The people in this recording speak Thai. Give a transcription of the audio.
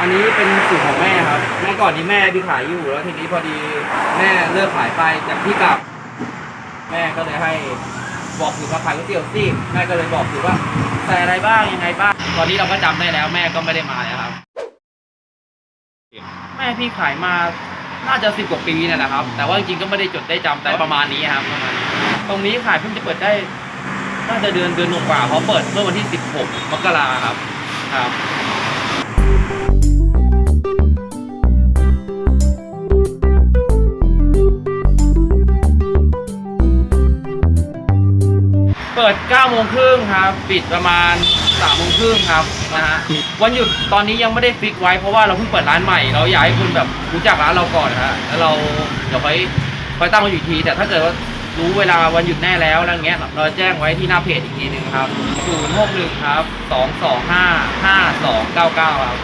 อันนี้เป็นสูตรของแม่ครับเมื่อก่อนนี้แม่ที่ขายอยู่แล้วทีนี้พอดีแม่เลิกขายไปจากที่เก่าแม่ก็เลยให้บอกสูตรมาขายก๋วยเตี๋ยวซิ่งแม่ก็เลยบอกสูตรว่าใส่อะไรบ้างยังไงบ้าง ตอนนี้เราก็จำได้แล้วแม่ก็ไม่ได้มาแล้วครับ แม่พี่ขายมาน่าจะสิบกว่าปีเนี่ยแหละครับ แต่ว่าจริงๆก็ไม่ได้จดได้จำแต่ประมาณนี้ครับประมาณนี้ตรงนี้ขายเพิ่งจะเปิดได้น่าจะเดือนเดือนกว่าๆเพราะเปิดเมื่อวันที่ 16 มกราครับ ครับ เปิด9โมงครึ่งครับ ปิดประมาณ3โมงครึ่งครับนะฮะวันหยุดตอนนี้ยังไม่ได้ฟิกไว้เพราะว่าเราเพิ่งเปิดร้านใหม่ เราอยากให้คุณแบบรู้จักร้านเราก่อนนะฮะแล้วเราเดี๋ยวค่อยค่อยตั้งมาอยู่ที แต่ถ้าเกิดว่ารู้เวลาวันหยุดแน่แล้วอะไรเงี้ยเราแจ้งไว้ที่หน้าเพจอีกทีหนึ่งครับ061ครับ225 5299ครับ